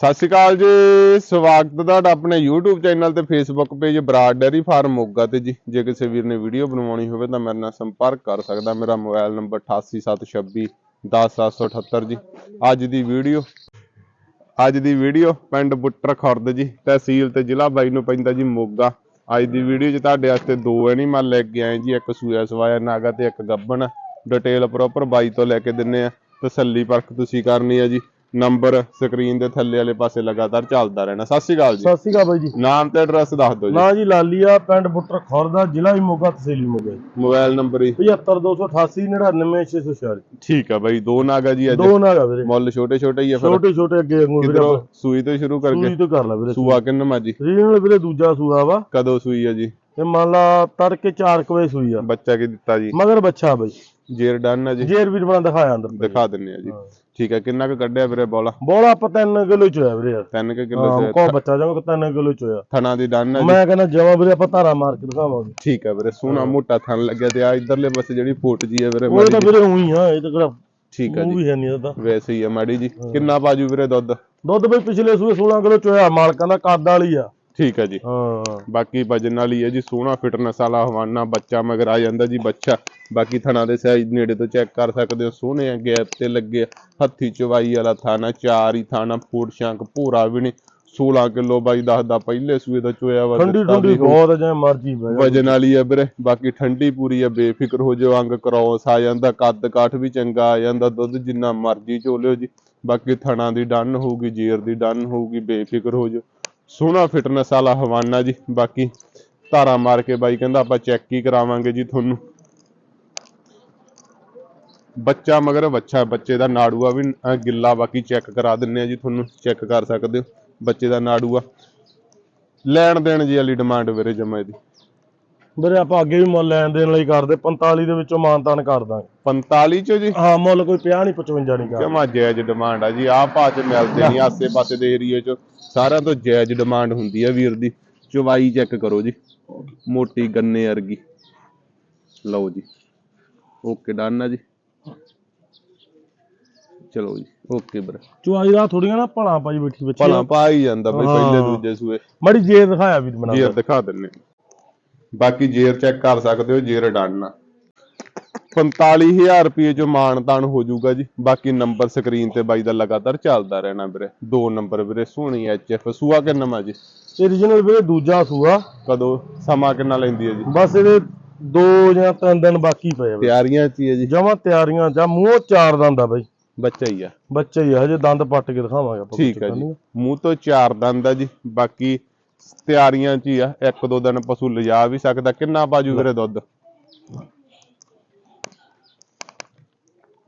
ਸਤਿ ਸ਼੍ਰੀ ਅਕਾਲ ਜੀ। ਸਵਾਗਤ ਤੁਹਾਡਾ ਆਪਣੇ YouTube ਚੈਨਲ ਤੇ Facebook page Brar dairy farm Moga ਤੇ ਜੀ। ਜੇ ਕਿਸੇ ਵੀਰ ਨੇ ਵੀਡੀਓ ਬਣਵਾਉਣੀ ਹੋਵੇ ਤਾਂ ਮੇਰੇ ਨਾਲ ਸੰਪਰਕ ਕਰ ਸਕਦਾ। ਮੇਰਾ ਮੋਬਾਈਲ ਨੰਬਰ 8876 10778 ਜੀ। ਅੱਜ ਦੀ ਵੀਡੀਓ ਅੱਜ ਦੀ ਵੀਡੀਓ ਪਿੰਡ ਬੁੱਟਰ ਖੁਰਦ ਜੀ। ਤਹਿਸੀਲ ਤੇ ਜ਼ਿਲ੍ਹਾ ਬਾਈ ਨੂੰ ਪੈਂਦਾ ਜੀ ਮੋਗਾ। ਅੱਜ ਦੀ ਵੀਡੀਓ 'ਚ ਤੁਹਾਡੇ ਵਾਸਤੇ ਦੋ ਐਨੀਮਲ ਲੈ ਕੇ ਆਏ ਜੀ। ਇੱਕ ਸੂਆ ਸਵਾਇਆ ਨਾਗਾ ਤੇ ਇੱਕ ਗੱਬਣ। ਡਿਟੇਲ ਪ੍ਰੋਪਰ ਬਾਈ ਤੋਂ ਲੈ ਕੇ ਦਿੰਨੇ ਆ। ਤਸੱਲੀ ਪਰਖ ਤੁਸੀਂ ਕਰਨੀ ਆ ਜੀ। ਨੰਬਰ ਸਕਰੀਨ ਦੇ ਥੱਲੇ ਵਾਲੇ ਪਾਸੇ ਲਗਾਤਾਰ ਚੱਲਦਾ ਰਹਿਣਾ। ਸਤਿ ਸ਼੍ਰੀ ਅਕਾਲ ਜੀ। ਸਤਿ ਸ਼੍ਰੀ ਅਕਾਲ ਬਾਈ ਜੀ। ਨਾਮ ਤੇ ਐਡਰੈਸ ਦੱਸ ਦਿਓ ਜੀ। ਨਾਂ ਜੀ ਲਾਲੀਆ ਪਿੰਡ ਬੁੱਟਰ ਖੁਰਦਾ ਜ਼ਿਲ੍ਹਾ ਹੀ ਮੋਗਾ ਤਹਿਸੀਲ ਮੋਗਾ ਜੀ। ਮੋਬਾਈਲ ਨੰਬਰ ਹੀ। 75288 99646 ਠੀਕ ਆ ਬਾਈ ਦੋ ਨਾਗਾ ਜੀ ਅੱਜ। ਦੋ ਨਾਗਾ ਵੀਰੇ। ਮੁੱਲ ਛੋਟੇ ਛੋਟੇ ਹੀ ਆ ਫਿਰ। ਛੋਟੇ ਛੋਟੇ ਅੱਗੇ ਵਾਂਗੂ ਵੀਰੇ ਸੂਈ ਤੋਂ ਸ਼ੁਰੂ ਸੂਈ ਕਰਕੇ ਤੋਂ ਕਰ ਲੈ ਵੀਰੇ। ਸੂਆ ਕਿੰਨਾ ਜੀ? ਰੀਜਨਲ ਵੀਰੇ ਦੂਜਾ ਸੂਆ ਵਾ। ਕਦੋਂ ਸੂਈ ਆ ਜੀ? ਤੇ ਮੰਨ ਲਾ ਤੜਕੇ 4 ਵਜੇ ਸੂਈ ਆ। ਬੱਚਾ ਕੀ ਦਿੱਤਾ ਜੀ? ਮਗਰ ਬੱਚਾ ਬਾਈ। ਜੇਰ ਡਨ ਆ ਜੀ। ਜੇਰ ਵੀਰ ਬਣਾ ਦਿਖਾਇਆ ਅੰਦਰ ਦਿਖਾ ਦਿੰਨੇ ਆ ਜੀ। ਠੀਕ ਹੈ ਕਿੰਨਾ ਕੁ ਕੱਢਿਆ ਵੀਰੇ ਬੋਲਾ? ਬੋਲਾ ਆਪਾਂ 3 ਕਿਲੋ ਚ ਹੋਇਆ ਵੀਰੇ ਯਾਰ। 3 ਕੁ ਕਿਲੋ ਤੇ ਕੋ ਬੱਚਾ ਜਾਵੇ 3 ਕਿਲੋ ਚ ਹੋਇਆ ਥਣਾ ਦੀ ਡਨ ਆ ਜੀ। ਮੈਂ ਕਹਿੰਦਾ ਜਮਾ ਵੀਰੇ ਆਪਾਂ ਧਾਰਾ ਮਾਰ ਕੇ ਦਿਖਾਵਾਂਗੇ। ਠੀਕ ਹੈ ਵੀਰੇ ਸੋਹਣਾ ਮੋਟਾ ਥਣ ਲੱਗਿਆ ਤੇ ਆ ਇਧਰਲੇ ਪਾਸੇ ਜਿਹੜੀ ਫੁੱਟ ਜੀ ਹੈ ਵੀਰੇ ਉਹ ਤਾਂ। ਵੀਰੇ ਉਹੀ ਆ ਇਹ ਤਾਂ ਕਿਹੜਾ ਠੀਕ ਹੈ ਉਹ ਜੀ। ਵੀ ਹੈ ਨਹੀਂ ਉਹਦਾ ਵੈਸੇ ਹੀ ਆ ਮਾੜੀ ਜੀ। ਕਿੰਨਾ ਬਾਜੂ ਵੀਰੇ ਦੁੱਧ? ਦੁੱਧ ਬਈ ਪਿਛਲੇ ਸੂਏ 16 ਕਿਲੋ ਚ ਹੋਇਆ ਮਾਲਕਾਂ ਦਾ ਕੱਦ ਵਾਲੀ ਆ। ਠੀਕ ਹੈ ਜੀ। ਹਾਂ। ਬਾਕੀ ਵਜਨ ਵਾਲੀ ਹੈ ਜੀ ਸੋਹਣਾ ਫਿਟਨੈਸ ਵਾਲਾ ਹਵਾਨਾ ਬੱਚਾ ਮਗਰ ਆ ਜਾਂਦਾ ਜੀ ਬੱਚਾ। ਬਾਕੀ ਥਣਾ ਦੇ ਸਾਈਜ਼ ਨੇੜੇ ਤੋਂ ਚੈੱਕ ਕਰ ਸਕਦੇ ਹੋ ਸੋਹਣੇ ਆ ਗੈਪ ਤੇ ਲੱਗੇ। ਹੱਥੀ ਚਵਾਈ ਵਾਲਾ ਥਾਣਾ ਚਾਰ ਹੀ ਥਾਣਾ ਫੂਡ ਸ਼ੰਕ ਪੂਰਾ ਵੀ ਨਹੀਂ। 16 ਕਿਲੋ ਬਾਈ ਦੱਸਦਾ ਪਹਿਲੇ ਸੂਏ ਦਾ ਚੋਇਆ ਵਾ ਠੰਡੀ ਠੰਡੀ। ਬਹੁਤ ਜਿਵੇਂ ਮਰਜ਼ੀ ਵਜਨ ਵਾਲੀ ਆ ਵੀਰੇ ਬਾਕੀ ਠੰਡੀ ਪੂਰੀ ਆ ਬੇਫਿਕਰ ਹੋ ਜਾਓ ਅੰਗ ਕ੍ਰੋਸ ਆ ਜਾਂਦਾ ਕੱਦ ਕਾਠ ਵੀ ਚੰਗਾ ਆ ਜਾਂਦਾ ਦੁੱਧ ਜਿੰਨਾ ਮਰਜ਼ੀ ਚੋਲਿਓ ਜੀ। ਬਾਕੀ ਥਣਾ ਦੀ ਡਨ ਹੋਊਗੀ ਜੀਰ ਦੀ ਡਨ ਹੋਊਗੀ ਬੇਫਿਕਰ ਹੋ ਜਾਓ। ਸੋਹਣਾ ਫਿਟਨੈਸ ਵਾਲਾ ਹਵਾਨਾ ਜੀ। ਬਾਕੀ ਧਾਰਾ ਮਾਰ ਕੇ ਬਾਈ ਕਹਿੰਦਾ ਆਪਾਂ ਚੈੱਕ ਹੀ ਕਰਾਵਾਂਗੇ ਜੀ ਤੁਹਾਨੂੰ। ਬੱਚਾ ਮਗਰ ਬੱਚਾ ਬੱਚੇ ਦਾ ਨਾੜੂਆ ਵੀ ਗਿੱਲਾ ਬਾਕੀ ਚੈੱਕ ਕਰਾ ਦਿੰਨੇ ਆ ਜੀ ਤੁਹਾਨੂੰ ਚੈੱਕ ਕਰ ਸਕਦੇ ਹੋ ਬੱਚੇ ਦਾ ਨਾੜੂਆ। ਲੈਣ ਦੇਣ ਜੀ ਵਾਲੀ ਡਿਮਾਂਡ ਵੀਰੇ ਜਮਾ ਇਹਦੀ। ਵੀਰੇ ਆਪਾਂ ਅੱਗੇ ਵੀ ਮੁੱਲ ਲੈਣ ਦੇਣ ਲਈ ਕਰਦੇ 45 ਦੇ ਵਿੱਚੋਂ ਮਾਨਤਾਨ ਕਰ ਦਾਂਗੇ। 45 ਚੋ ਜੀ? ਹਾਂ ਮੁੱਲ ਕੋਈ 50 ਨਹੀਂ 55 ਨਹੀਂ ਕਰ ਜਮਾ ਜਾਇਜ਼ ਡਿਮਾਂਡ ਆ ਜੀ ਆਹ ਭਾਅ ਚ ਮਿਲਦੇ ਨਹੀਂ ਆਸੇ ਪਾਸੇ ਦੇ ਏਰੀਏ ਚ। ਸਾਰਿਆਂ ਤੋਂ ਜਾਇਜ਼ ਡਿਮਾਂਡ ਹੁੰਦੀ ਆ ਵੀਰ ਦੀ। ਚਵਾਈ ਚੈੱਕ ਕਰੋ ਜੀ। ਮੋਟੀ ਗੰਨੇ ਵਰਗੀ। ਲਓ ਜੀ। ਓਕੇ ਡਨ ਆ ਜੀ। ਚਲੋ ਜੀ ਓਕੇ ਵੀਰੇ। ਚੁਆਈ ਦਾ ਥੋੜੀਆਂ ਨਾ ਭਲਾ ਪਾਈ ਬੈਠੀ ਬੱਚੀ। ਭਲਾ ਪਾ ਹੀ ਜਾਂਦਾ ਬਈ ਪਹਿਲੇ ਹਾਂ। ਦੂਜੇ ਸੂਏ। ਮੜੀ ਜੇਰ ਦਿਖਾਇਆ ਵੀ ਬਣਾ ਜੇਰ ਦਿਖਾ ਦਿੰਨੇ। ਬਾਕੀ ਜੇਰ ਚੈੱਕ ਕਰ ਸਕਦੇ ਹੋ ਜੇਰ ਡਨ ਆ। 45000 ਰੁਪਏ ਜੋ ਮਾਨਤਾਨ ਹੋ ਜਾਊਗਾ ਜੀ। ਬਾਕੀ ਨੰਬਰ ਸਕਰੀਨ ਤੇ ਬਾਈ ਦਾ ਲਗਾਤਾਰ ਚੱਲਦਾ ਰਹਿਣਾ ਵੀਰੇ। ਦੋ ਨੰਬਰ ਵੀਰੇ ਸੋਹਣੀ ਐਚਐਫ ਸੂਆ ਕਿੰਨਾ ਮਾ ਜੀ? ਰੀਜਨਲ ਵੀਰੇ ਦੂਜਾ ਸੂਆ। ਕਦੋਂ? ਸਮਾਂ ਕਿੰਨਾ ਲੈਂਦੀ ਹੈ ਜੀ? ਬਸ ਇਹਦੇ ਦੋ ਜਾਂ ਤਿੰਨ ਦਿਨ ਬਾਕੀ ਪਏ ਆ ਤਿਆਰੀਆਂ ਚ ਹੀ ਹੈ ਜੀ। ਜਮਾ ਤਿਆਰੀਆਂ ਜਾਂ ਮੂੰਹ ਚਾਰ ਦੰਦ ਆ ਬਈ। ਬੱਚਾ ਹੀ ਆ। ਬੱਚੇ ਹੀ ਆ। ਹਜੇ ਦੰਦ ਪੱਟ ਕੇ ਦਿਖਾਵਾਂਗੇ ਆਪਾਂ ਠੀਕ ਹੈ ਜੀ। ਮੂੰਹ ਤੋਂ ਚਾਰ ਦੰਦ ਆ ਜੀ। ਬਾਕੀ ਤਿਆਰੀਆਂ ਚ ਹੀ ਆ। ਇੱਕ ਦੋ ਦਿਨ ਪਸ਼ੂ ਲਿਜਾ ਵੀ ਸਕਦਾ। ਕਿੰਨਾ ਬਾਜੂ ਵੀਰੇ ਦੁੱਧ?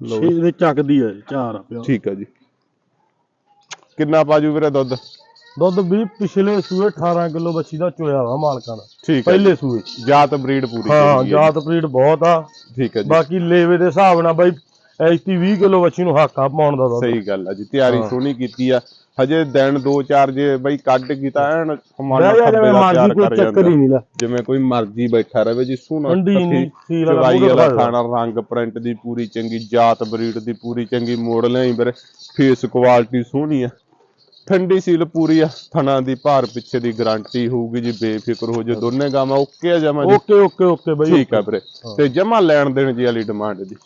ਲਓ ਇਹਦੇ ਚੱਕਦੀ ਆ ਚਾਰ ਆ ਪਿਆ ਠੀਕ ਹੈ ਜੀ। ਕਿੰਨਾ ਬਾਜੂ ਵੀਰੇ ਦੁੱਧ? ਦੁੱਧ ਵੀ ਪਿਛਲੇ ਸੂਏ 18 ਕਿਲੋ ਬੱਚੀ ਦਾ ਚੋਇਆ ਵਾ ਮਾਲਕਾਂ ਦਾ। ਠੀਕ ਹੈ ਪਹਿਲੇ ਸੂਏ। ਜਾਤ ਬਰੀਡ ਪੂਰੀ ਹਾਂ ਹੈ। ਜਾਤ ਬਰੀਡ ਬਹੁਤ ਆ। ਠੀਕ ਹੈ ਜੀ। ਬਾਕੀ ਲੇਵੇ ਦੇ ਹਿਸਾਬ ਨਾਲ ਬਾਈ ਐਸਟੀ 20 ਕਿਲੋ ਬੱਚੀ ਨੂੰ ਹੱਕ ਆ ਪਾਉਣ ਦਾ ਦੁੱਧ। ਸਹੀ ਗੱਲ ਆ ਜੀ ਤਿਆਰੀ ਹਾਂ। ਸੋਹਣੀ ਕੀਤੀ ਆ। ਹਜੇ ਦਿਨ ਦੋ ਚਾਰ ਜੇ ਬਈ ਕੱਢ ਕੀਤਾ ਐਨ ਸਮਾਨ ਬਹਿ ਜਾ ਖੱਬੇ ਜਿਵੇਂ ਦਾ ਮਰਜ਼ੀ ਕੋਈ ਕਰ ਚੱਕਰ ਜਾਂਦਾ। ਹੀ ਨਹੀਂ ਲਾ। ਜਿਵੇਂ ਕੋਈ ਮਰਜ਼ੀ ਬੈਠਾ ਰਵੇ ਜੀ ਸੋਹਣਾ ਠੰਡੀ ਨਹੀਂ ਸੀਲ ਵਾਲਾ ਚਵਾਈ ਖਾਣਾ ਰੰਗ ਪ੍ਰਿੰਟ ਦੀ ਪੂਰੀ ਚੰਗੀ ਜਾਤ ਬਰੀਡ ਦੀ ਪੂਰੀ ਚੰਗੀ ਮੋੜ ਲਿਆਈ ਵੀਰੇ। ਫੇਸ ਕੁਆਲਿਟੀ ਸੋਹਣੀ ਆ। ਠੰਡੀ ਸੀਲ ਪੂਰੀ ਆ। ਥਣਾ ਦੀ ਭਾਰ ਪਿੱਛੇ ਦੀ ਗਾਰੰਟੀ ਹੋਊਗੀ ਜੀ ਬੇਫਿਕਰ ਹੋ ਜੇ ਦੋਨੇ ਗਾਵਾਂ ਓਕੇ ਆ ਜਮਾ ਜੀ। ਓਕੇ ਓਕੇ ਓਕੇ ਬਾਈ ਠੀਕ ਆ ਵੀਰੇ। ਤੇ ਜਮਾ ਲੈਣ ਦੇਣ ਜੀ ਵਾਲੀ ਡਿਮਾਂਡ ਜੀ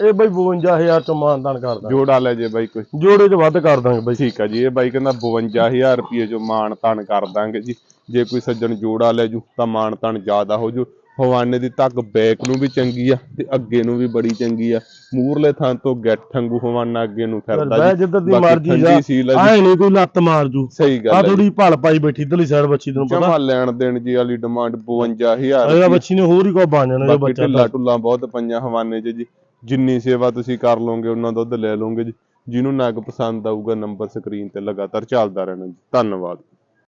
ਇਹ ਬਾਈ 52000 ਚ ਮਾਨਦਾਨ ਕਰਦਾ ਜੋੜਾ ਲੈ ਜੇ ਬਾਈ ਕੋਈ। ਜੋੜੇ ਚ ਵੱਧ ਕਰ ਦਾਂਗੇ ਬਾਈ। ਠੀਕ ਆ ਜੀ ਇਹ ਬਾਈ ਕਹਿੰਦਾ 52000 ਰੁਪਏ ਜੋ ਮਾਣ ਤਾਣ ਕਰ ਦਾਂਗੇ ਜੀ। ਜੇ ਕੋਈ ਸੱਜਣ ਜੋੜਾ ਲੈ ਜੂ ਤਾਂ ਮਾਣ ਤਾਣ ਜ਼ਿਆਦਾ ਹੋ ਜੂ। ਹਵਾਨੇ ਦੀ ਤੱਕ ਬੈਕ ਨੂੰ ਵੀ ਚੰਗੀ ਆ ਤੇ ਅੱਗੇ ਨੂੰ ਵੀ ਬੜੀ ਚੰਗੀ ਆ। ਮੂਰਲੇ ਥਾਂ ਤੋਂ ਗੱਠ ਵਾਂਗੂ ਹਵਾਨਾ ਅੱਗੇ ਨੂੰ ਫਿਰਦਾ ਜੀ। ਜਿੱਧਰ ਦੀ ਮਰਜ਼ੀ ਜਾ। ਆ ਆਏ ਨਹੀਂ ਕੋਈ ਲੱਤ ਮਾਰ ਜੂ। ਸਹੀ ਆ ਗੱਲ ਹੈ ਥੋੜੀ ਭਲ ਪਾਈ ਬੈਠੀ ਇਧਰਲੀ ਸਾਈਡ ਬੱਚੀ ਤੈਨੂੰ ਪਤਾ। ਜਮਾ ਲੈਣ ਦੇਣ ਜੀ ਵਾਲੀ ਡਿਮਾਂਡ 52000 ਅਗਲਾ ਬੱਚੀ ਨੇ ਹੋਰ ਹੀ ਕੋ ਬਣ ਜਾਣਾ ਜੇ ਬਾਕੀ ਬੱਚਾ ਢਿੱਲਾ ਟੁੱਲਾ ਬਹੁਤ ਪਈਆਂ ਹਵਾਨੇ 'ਚ ਜੀ। ਜਿੰਨੀ ਸੇਵਾ ਤੁਸੀਂ ਕਰ ਲਓਗੇ, ਉਹਨਾਂ ਦੁੱਧ ਲੈ ਲਓਗੇ, ਜੀ, ਜਿਹਨੂੰ ਨਗ ਪਸੰਦ ਆਊਗਾ ਨੰਬਰ ਸਕਰੀਨ ਤੇ ਲਗਾਤਾਰ ਚੱਲਦਾ ਰਹਿਣਾ ਜੀ। ਧੰਨਵਾਦ।